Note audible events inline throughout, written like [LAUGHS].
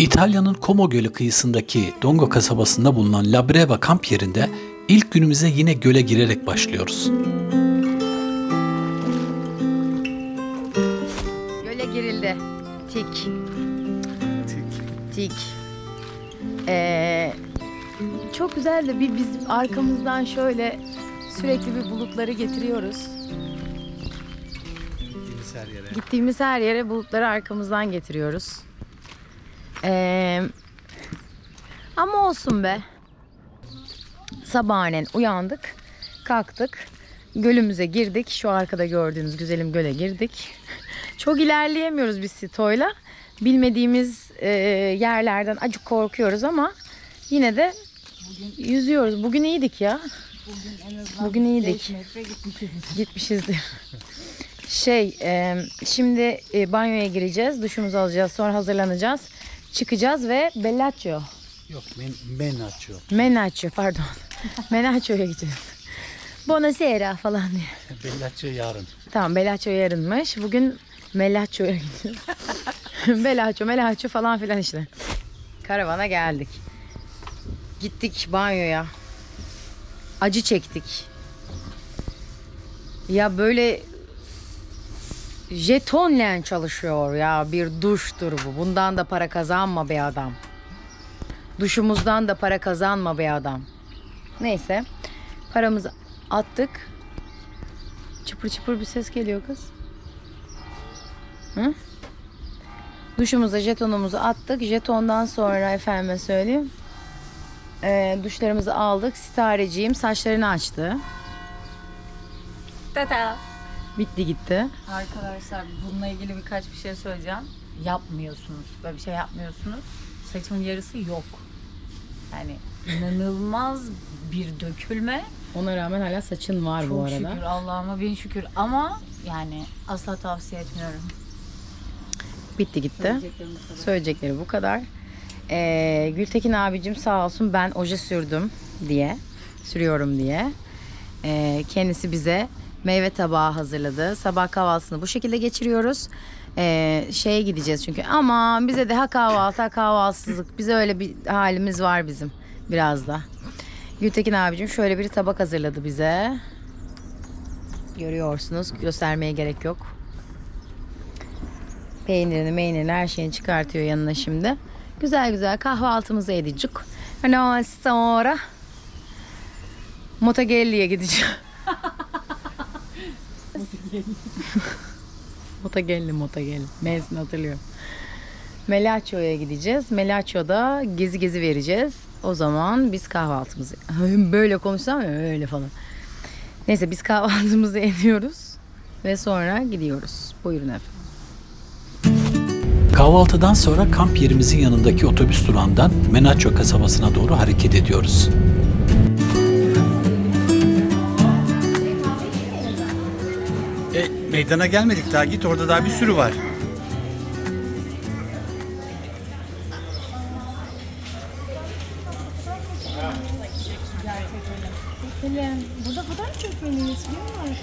İtalya'nın Como Gölü kıyısındaki Dongo kasabasında bulunan La Breva kamp yerinde ilk günümüze yine göle girerek başlıyoruz. Göle girildi. Tik. Tik. Ee, çok güzel de bir biz arkamızdan şöyle sürekli bir bulutları getiriyoruz. Gittiğimiz her yere bulutları arkamızdan getiriyoruz. Ee, ama olsun be. Sabahleyin uyandık, kalktık, gölümüze girdik. Şu arkada gördüğünüz güzelim göle girdik. Çok ilerleyemiyoruz biz Sito'yla. Bilmediğimiz e, yerlerden acık korkuyoruz ama yine de yüzüyoruz. Bugün iyiydik ya. Bugün iyiydik. Gitmişizdir. Şey, e, şimdi e, banyoya gireceğiz, duşumuzu alacağız, sonra hazırlanacağız, çıkacağız ve Bellaccio, Yok men, men açıyor. Menaccio pardon, [LAUGHS] Menaccio'ya gideceğiz. Buonasera falan diye. [LAUGHS] Belli açıyor yarın. Tamam Bellaccio yarınmış. Bugün Mellaccio'ya gidiyoruz. [LAUGHS] Bellaccio, Melaccio falan filan işte. Karavana geldik. Gittik banyoya. Acı çektik. Ya böyle jetonla çalışıyor ya bir duştur bu. Bundan da para kazanma be adam. Duşumuzdan da para kazanma be adam. Neyse. Paramızı attık. Çıpır çıpır bir ses geliyor kız. Hı? Duşumuza jetonumuzu attık. Jetondan sonra efendime söyleyeyim. e, duşlarımızı aldık. Sitareciğim saçlarını açtı. Tata. Bitti gitti. Arkadaşlar bununla ilgili birkaç bir şey söyleyeceğim. Yapmıyorsunuz. Böyle bir şey yapmıyorsunuz. Saçımın yarısı yok. Yani inanılmaz bir dökülme. Ona rağmen hala saçın var Çok bu arada. şükür Allah'ıma bin şükür. Ama yani asla tavsiye etmiyorum. Bitti gitti. Söyleyeceklerim bu kadar. Söyleyecekleri bu kadar. Ee, Gültekin abicim sağ olsun ben oje sürdüm diye. Sürüyorum diye. Ee, kendisi bize meyve tabağı hazırladı. Sabah kahvaltısını bu şekilde geçiriyoruz. Ee, şeye gideceğiz çünkü. Aman bize de ha kahvaltı ha kahvaltısızlık. Bize öyle bir halimiz var bizim biraz da. Gültekin abicim şöyle bir tabak hazırladı bize. Görüyorsunuz. Göstermeye gerek yok. Peynirini, meynirini her şeyini çıkartıyor yanına şimdi. Güzel güzel kahvaltımızı edecek. Ondan sonra Motagelli'ye gideceğim. [LAUGHS] [LAUGHS] Motagelli, Motagelli. Mezun hatırlıyorum. Melaccio'ya gideceğiz. Melaccio'da gezi gezi vereceğiz. O zaman biz kahvaltımızı... [LAUGHS] Böyle konuşsam ya öyle falan. Neyse biz kahvaltımızı [LAUGHS] ediyoruz. Ve sonra gidiyoruz. Buyurun efendim. Kahvaltıdan sonra kamp yerimizin yanındaki otobüs durağından Menaccio kasabasına doğru hareket ediyoruz. Meydana gelmedik daha git orada daha bir sürü var. Burada fotoğraf çekmenin ismi var.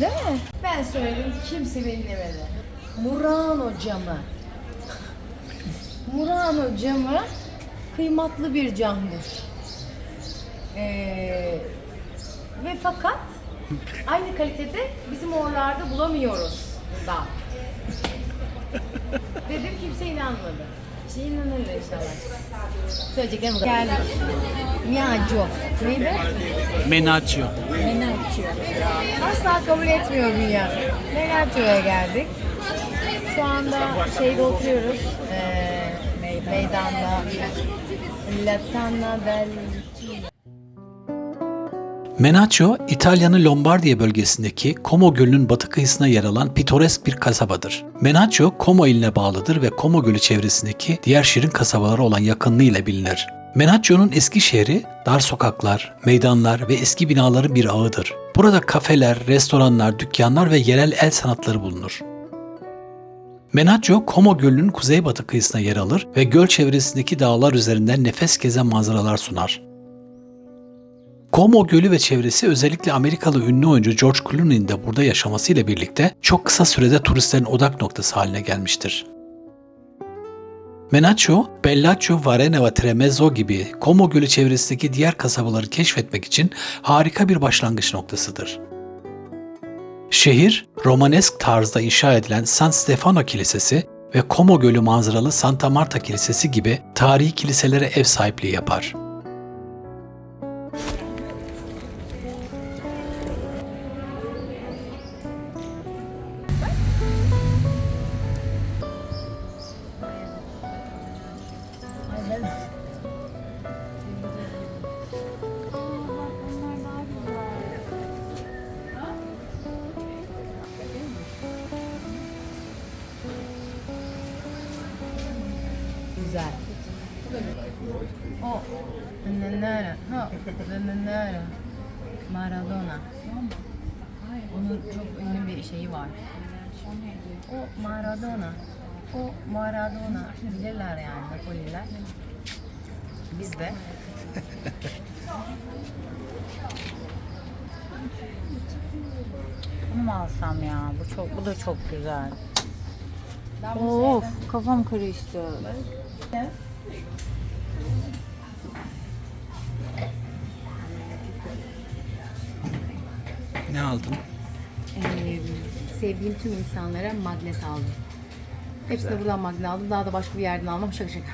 Değil mi? Ben söyledim kimse beni demedi. Murano camı. Murano camı kıymetli bir camdır. Ee, ve fakat aynı kalitede bizim oralarda bulamıyoruz da. Dedim kimse inanmadı. Şey inanırlar inşallah. Söyleyeceklerim bu kadar. Geldik. Miaggio. Neydi? Menaccio. Menaccio. Asla kabul etmiyor dünya. Menaccio'ya geldik. Şu anda şeyde oturuyoruz. Ee, meydanda. Latana del Menaccio, İtalya'nın Lombardiya bölgesindeki Como Gölü'nün batı kıyısına yer alan pitoresk bir kasabadır. Menaccio, Como iline bağlıdır ve Como Gölü çevresindeki diğer şirin kasabalara olan yakınlığıyla bilinir. Menaccio'nun eski şehri, dar sokaklar, meydanlar ve eski binaların bir ağıdır. Burada kafeler, restoranlar, dükkanlar ve yerel el sanatları bulunur. Menaccio, Como Gölü'nün kuzeybatı kıyısına yer alır ve göl çevresindeki dağlar üzerinden nefes gezen manzaralar sunar. Como Gölü ve çevresi özellikle Amerikalı ünlü oyuncu George Clooney'in de burada yaşamasıyla birlikte çok kısa sürede turistlerin odak noktası haline gelmiştir. Menaccio, Bellaccio, Vareneva, Tremezzo gibi Como Gölü çevresindeki diğer kasabaları keşfetmek için harika bir başlangıç noktasıdır. Şehir, Romanesk tarzda inşa edilen San Stefano Kilisesi ve Como Gölü manzaralı Santa Marta Kilisesi gibi tarihi kiliselere ev sahipliği yapar. Nenera. Ha. Nenera. Maradona. Onun çok ünlü bir şeyi var. O Maradona. O Maradona. Bilirler yani Napolililer. Biz de. [LAUGHS] Bunu mu alsam ya? Bu çok bu da çok güzel. Of kafam karıştı. Ne aldın? Ee, sevdiğim tüm insanlara magnet aldım. Hepsine buradan magnet aldım. Daha da başka bir yerden almam. Şaka şaka.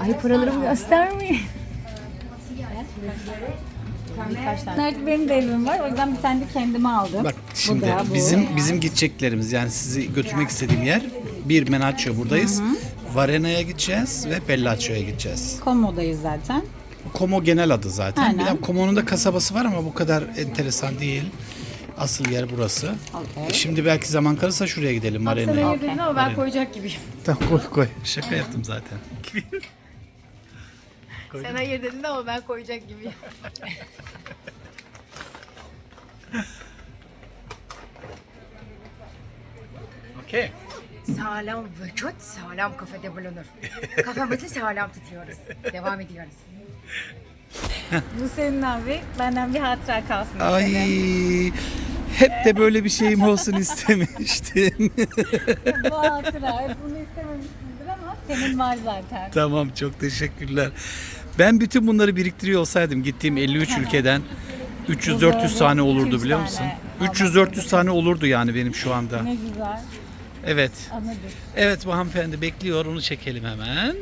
[LAUGHS] Ay paralarımı göstermeyin. Birkaç tane. Nerede benim de evim var. O yüzden bir tane de kendime aldım. Bak şimdi da, bu. bizim bizim gideceklerimiz yani sizi götürmek istediğim yer bir Menaccio buradayız. Varena'ya gideceğiz ve Bellaccio'ya gideceğiz. Komo'dayız zaten. Como genel adı zaten. Aynen. Bir de Como'nun da kasabası var ama bu kadar enteresan değil. Asıl yer burası. Okey. E Şimdi belki zaman kalırsa şuraya gidelim Varena'ya. yer dedin ama ben koyacak gibiyim. [LAUGHS] Tamam koy koy. Şaka yaptım zaten. [LAUGHS] Sen hayır dedin ama ben koyacak gibiyim. [LAUGHS] Okey. Sağlam vücut, sağlam kafede bulunur. Kafamızı sağlam tutuyoruz. Devam ediyoruz. Bu senin abi. Benden bir hatıra kalsın. Ay hep de böyle bir şeyim olsun istemiştim. Bu hatıra. Hep bunu istememişsindir ama senin var zaten. tamam çok teşekkürler. Ben bütün bunları biriktiriyor olsaydım gittiğim 53 ülkeden 300-400 tane olurdu 200 biliyor musun? tane. 300-400 tane olurdu yani benim şu anda. Ne güzel. Evet. Anladım. Evet bu hanımefendi bekliyor onu çekelim hemen.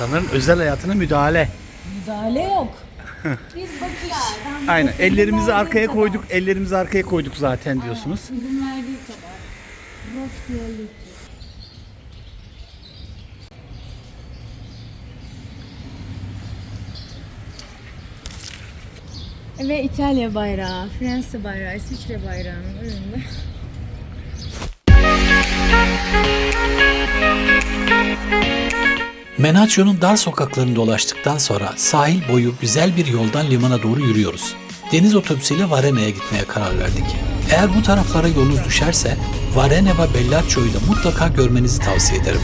İnsanların özel hayatına müdahale. Müdahale yok. [LAUGHS] Biz bakıyoruz. Aynen. Ellerimizi arkaya koyduk. Ellerimizi arkaya koyduk zaten diyorsunuz. izin verdiği kadar. Rasyonellik. Ve İtalya bayrağı, Fransa bayrağı, İsviçre bayrağının önünde. [LAUGHS] Menaccio'nun dar sokaklarını dolaştıktan sonra sahil boyu güzel bir yoldan limana doğru yürüyoruz. Deniz otobüsüyle Varena'ya gitmeye karar verdik. Eğer bu taraflara yolunuz düşerse Varena ve Bellaccio'yu da mutlaka görmenizi tavsiye ederim.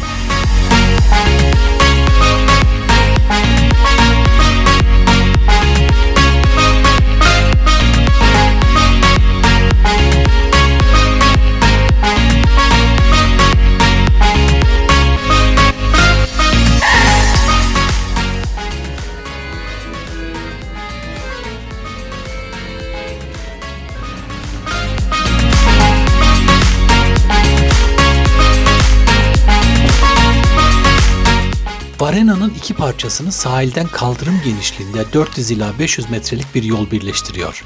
Varena'nın iki parçasını sahilden kaldırım genişliğinde 400 ila 500 metrelik bir yol birleştiriyor.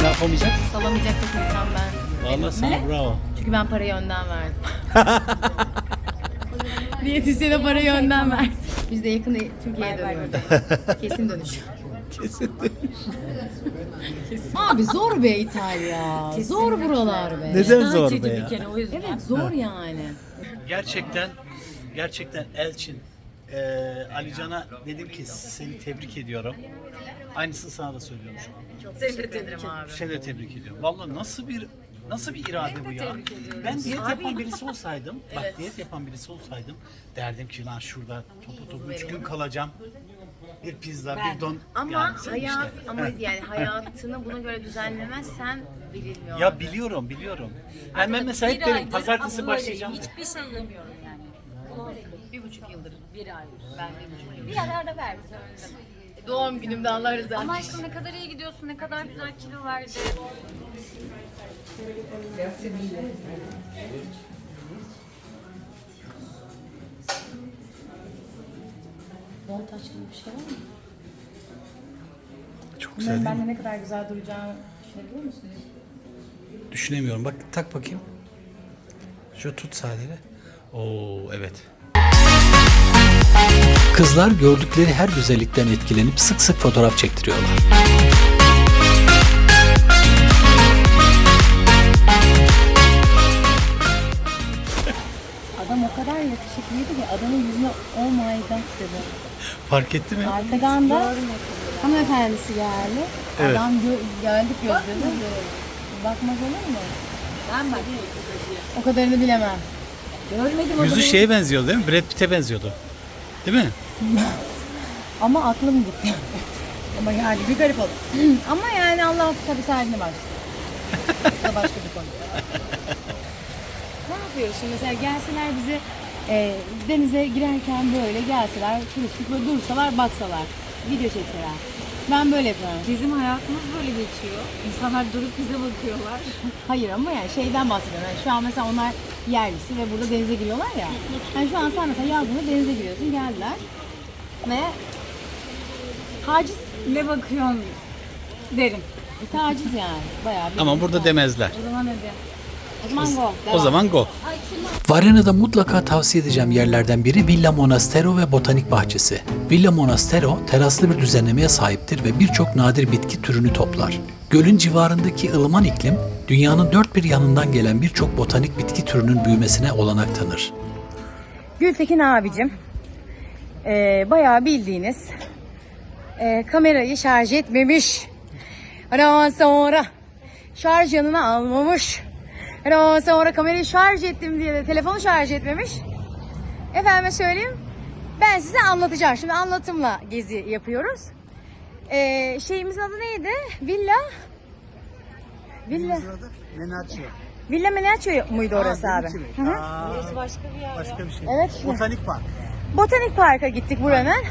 Ne yapamayacak? Salamayacak tek insan ben. Vallahi sana bravo. Çünkü ben parayı önden verdim. [LAUGHS] Diyetisyene parayı önden verdim. Biz de yakın Türkiye'ye dönüyoruz. [LAUGHS] Kesin dönüş. Kesin. Abi zor be İtalya. Zor buralar be. Neden zor be ya? o yüzden. Evet zor yani. Gerçekten gerçekten Elçin eee Alican'a dedim ki seni tebrik ediyorum. Aynısını sana da söylüyorum şu an. Seni de tebrik abi. Seni de tebrik ediyorum. Vallahi nasıl bir nasıl bir irade bu ya? Ben diyet yapan birisi olsaydım, bak diyet yapan birisi olsaydım derdim ki lan şurada topu topu üç gün kalacağım. Bir pizza, bir don. Ama yani hayat işte. ama yani [LAUGHS] hayatını buna göre düzenlemezsen verilmiyor. Ya biliyorum, biliyorum. Yani ben mesela hep derim pazartesi başlayacağım. Hiçbir şey yemiyorum yani. bir buçuk yıldır. Bir ay. Ben bir buçuk ay. Bir bize önce. Doğum günümde Allah rızası Ama aşkım ne kadar iyi gidiyorsun, ne kadar güzel kilo verdi. Bol taş gibi bir şey var mı? Çok güzel değil mi? Bende ne kadar güzel duracağını düşünebiliyor musunuz? Düşünemiyorum. Bak tak bakayım. Şu tut sadece. Oo evet. Kızlar gördükleri her güzellikten etkilenip sık sık fotoğraf çektiriyorlar. Adam o kadar yakışıklıydı ki adamın yüzüne oh my god dedi. Fark etti mi? Arkadan da hanımefendisi geldi. Evet. Adam gö- geldik gözleri. Bakmaz olur mu? Ben bak. O kadarını bilemem. Görmedim Yüzü şeye benziyordu değil mi? Brad Pitt'e benziyordu. Değil mi? [LAUGHS] Ama aklım gitti. [LAUGHS] Ama yani bir garip oldu. [CLEARS THROAT] Ama yani Allah tabii sahibine başladı. Bu da başka bir konu. ne yapıyoruz şimdi mesela gelseler bize e, denize girerken böyle gelseler turistik böyle dursalar baksalar video çekseler. Ben böyle yapıyorum. Bizim hayatımız böyle geçiyor. İnsanlar durup bize bakıyorlar. [LAUGHS] Hayır ama yani şeyden bahsediyorum. Yani şu an mesela onlar yerlisi ve burada denize giriyorlar ya. Yani şu an sen mesela yazdığında denize giriyorsun geldiler. Ve taciz. Ne bakıyorsun derim. Bir taciz yani. Bayağı bir Ama burada demezler. O zaman hadi. O zaman go. O devam. zaman go. Varena'da mutlaka tavsiye edeceğim yerlerden biri Villa Monastero ve Botanik Bahçesi. Villa Monastero teraslı bir düzenlemeye sahiptir ve birçok nadir bitki türünü toplar. Gölün civarındaki ılıman iklim, dünyanın dört bir yanından gelen birçok botanik bitki türünün büyümesine olanak tanır. Gültekin abicim eee bayağı bildiğiniz eee, kamerayı şarj etmemiş. Ondan sonra şarj yanına almamış. Ondan sonra kamerayı şarj ettim diye de telefonu şarj etmemiş. Efendime söyleyeyim ben size anlatacağım. Şimdi anlatımla gezi yapıyoruz. Eee, şeyimizin adı neydi? Villa Villa Villa Menaccio muydu orası abi? Hı hı. Başka bir şey. Evet. Botanik Park. Botanik Park'a gittik buranın.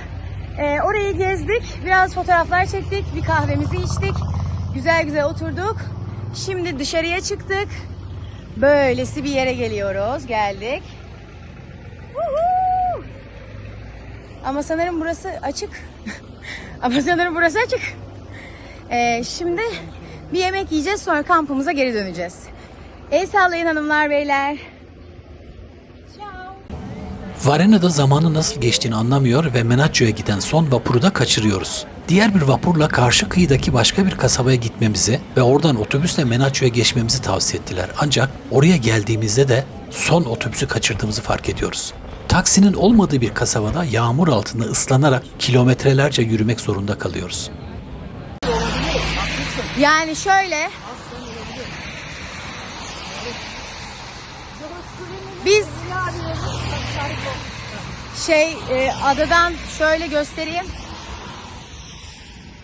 Ee, orayı gezdik. Biraz fotoğraflar çektik. Bir kahvemizi içtik. Güzel güzel oturduk. Şimdi dışarıya çıktık. Böylesi bir yere geliyoruz. Geldik. Ama sanırım burası açık. [LAUGHS] Ama sanırım burası açık. Ee, şimdi bir yemek yiyeceğiz sonra kampımıza geri döneceğiz. El sallayın hanımlar beyler. Varena'da zamanın nasıl geçtiğini anlamıyor ve Menaccio'ya giden son vapuru da kaçırıyoruz. Diğer bir vapurla karşı kıyıdaki başka bir kasabaya gitmemizi ve oradan otobüsle Menaccio'ya geçmemizi tavsiye ettiler. Ancak oraya geldiğimizde de son otobüsü kaçırdığımızı fark ediyoruz. Taksinin olmadığı bir kasabada yağmur altında ıslanarak kilometrelerce yürümek zorunda kalıyoruz. Yani şöyle. Biz şey e, adadan şöyle göstereyim.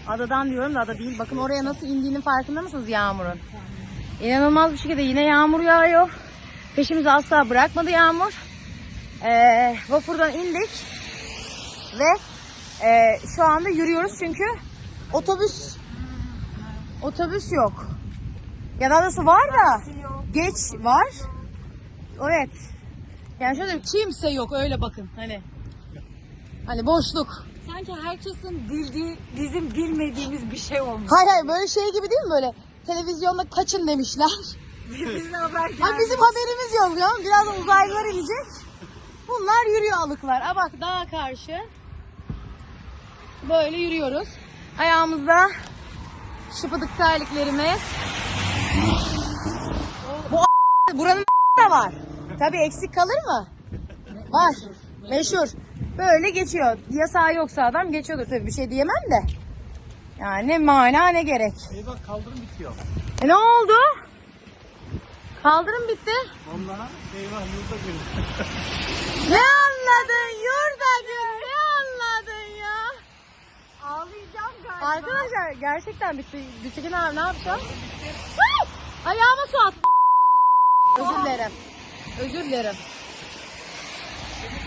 Adadan diyorum da ada değil. Bakın oraya nasıl indiğinin farkında mısınız yağmurun? İnanılmaz bir şekilde yine yağmur yağıyor. Peşimizi asla bırakmadı yağmur. Ee, vapurdan indik ve Ee, şu anda yürüyoruz çünkü otobüs otobüs yok. Ya daha doğrusu var da geç var. Evet. Yani şöyle kimse yok öyle bakın hani. Hani boşluk. Sanki herkesin bildiği, bizim bilmediğimiz bir şey olmuş. Hayır hayır böyle şey gibi değil mi böyle? Televizyonda kaçın demişler. Bizim haber Ha bizim haberimiz yok ya. Birazdan uzaylılar inecek. Bunlar yürüyor alıklar. Aa bak dağa karşı. Böyle yürüyoruz. Ayağımızda şıpıdık terliklerimiz. Bu a- buranın da var. Tabii eksik kalır mı? Var. Meşhur. Böyle geçiyor. Yasağı yoksa adam geçiyordur tabii bir şey diyemem de. Yani ne mana ne gerek. Eyvah kaldırım bitiyor. E ne oldu? Kaldırım bitti. Vallahi eyvah yurda girdi. [LAUGHS] Ne anladın yurda gül ne anladın ya? Ağlayacağım galiba. Arkadaşlar gerçekten bitti. Gültekin abi ne yapacağım? Ay! Ayağıma su at. Özür dilerim. Özür dilerim.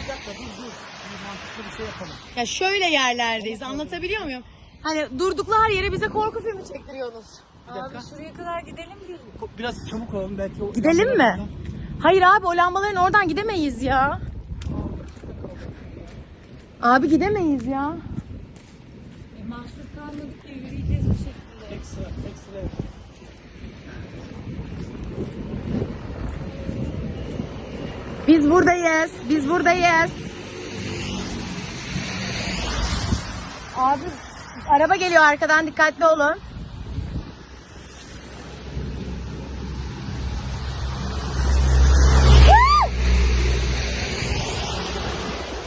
Dakika dur dur. Bir mantıklı bir şey yapalım. Ya şöyle yerlerdeyiz anlatabiliyor muyum? Hani durdukları yere bize korku filmi çektiriyorsunuz. Abi şuraya kadar gidelim bir. Biraz çabuk olalım belki. o- Gidelim mi? Hayır abi o lambaların oradan gidemeyiz ya. Abi gidemeyiz ya. E, mahsur kalmadık ya yürüyeceğiz bir şekilde. Ekstra ekstra. Biz buradayız. Biz buradayız. Abi araba geliyor arkadan dikkatli olun.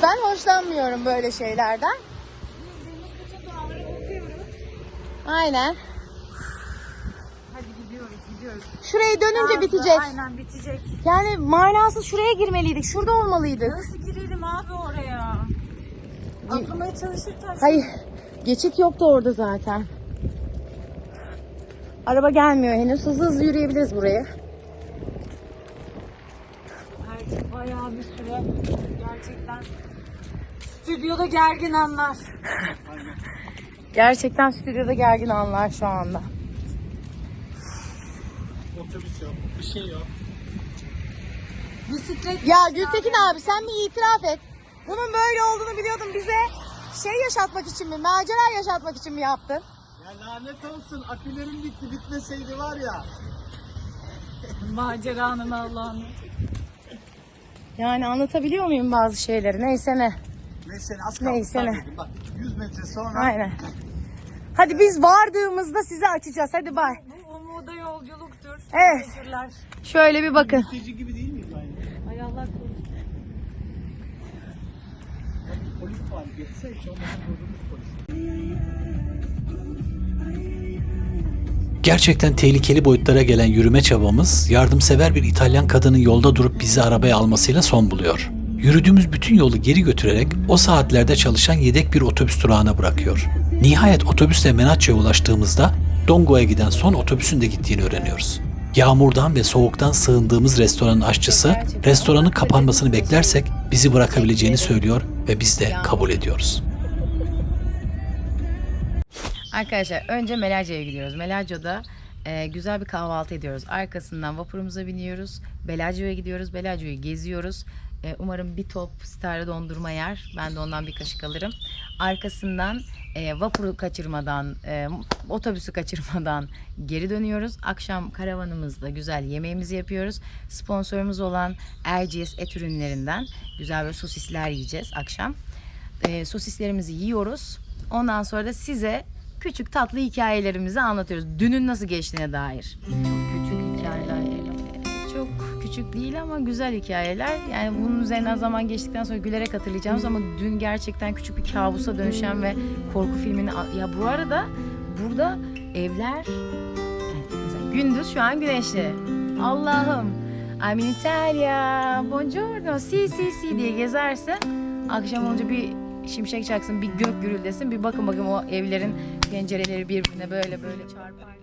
Ben hoşlanmıyorum böyle şeylerden. Aynen. Gidiyoruz. Şurayı dönünce Bazı- bitecek. Aynen bitecek. Yani manasız şuraya girmeliydik. Şurada olmalıydık. Nasıl girelim abi oraya? Atlamaya çalışırken Hayır. Geçit yoktu orada zaten. Araba gelmiyor henüz. Hızlı hızlı yürüyebiliriz buraya. Artık bayağı bir süre gerçekten stüdyoda gergin anlar. Gerçekten stüdyoda gergin anlar şu anda. Yok. Bir şey yok. Bisiklet Ya Gültekin abi sen bir itiraf et. Bunun böyle olduğunu biliyordun bize şey yaşatmak için mi, macera yaşatmak için mi yaptın? Ya lanet olsun. Akülerim bitti. Bitmeseydi var ya. [LAUGHS] maceranın Allah'ını. Yani anlatabiliyor muyum bazı şeyleri? Neyse ne. Neyse az kaldı. Neyse ne. Bak 100 metre sonra. Aynen. Hadi biz vardığımızda size açacağız. Hadi bay. Bu umuda yolculuktur. Evet. Teşekkürler. Şöyle bir bakın. Mülteci gibi değil miyiz aynı? Ay Allah korusun. Polis var. Geçse hiç olmazsa vurduğumuz polis. Gerçekten tehlikeli boyutlara gelen yürüme çabamız yardımsever bir İtalyan kadının yolda durup bizi arabaya almasıyla son buluyor. Yürüdüğümüz bütün yolu geri götürerek o saatlerde çalışan yedek bir otobüs durağına bırakıyor. Nihayet otobüsle Menaccio'ya ulaştığımızda Dongo'ya giden son otobüsün de gittiğini öğreniyoruz. Yağmurdan ve soğuktan sığındığımız restoranın aşçısı restoranın kapanmasını beklersek bizi bırakabileceğini söylüyor ve biz de kabul ediyoruz. Arkadaşlar önce Melacio'ya gidiyoruz. Melacio'da e, güzel bir kahvaltı ediyoruz. Arkasından vapurumuza biniyoruz. Bellagio'ya gidiyoruz. Bellagio'yu geziyoruz. E, umarım bir top starlı dondurma yer. Ben de ondan bir kaşık alırım. Arkasından e, vapuru kaçırmadan, e, otobüsü kaçırmadan [LAUGHS] geri dönüyoruz. Akşam karavanımızda güzel yemeğimizi yapıyoruz. Sponsorumuz olan Erciyes et ürünlerinden güzel böyle sosisler yiyeceğiz akşam e, sosislerimizi yiyoruz. Ondan sonra da size küçük tatlı hikayelerimizi anlatıyoruz. Dünün nasıl geçtiğine dair. Küçük hikayeler. Küçük değil ama güzel hikayeler. Yani bunun üzerinden zaman geçtikten sonra gülerek hatırlayacağımız ama dün gerçekten küçük bir kabusa dönüşen ve korku filmini... Ya bu arada burada evler... Gündüz şu an güneşli. Allah'ım. I'm in Italia. Buongiorno. Si si si diye gezersin. Akşam olunca bir şimşek çaksın, bir gök gürüldesin. Bir bakın bakın o evlerin pencereleri birbirine böyle böyle çarpar.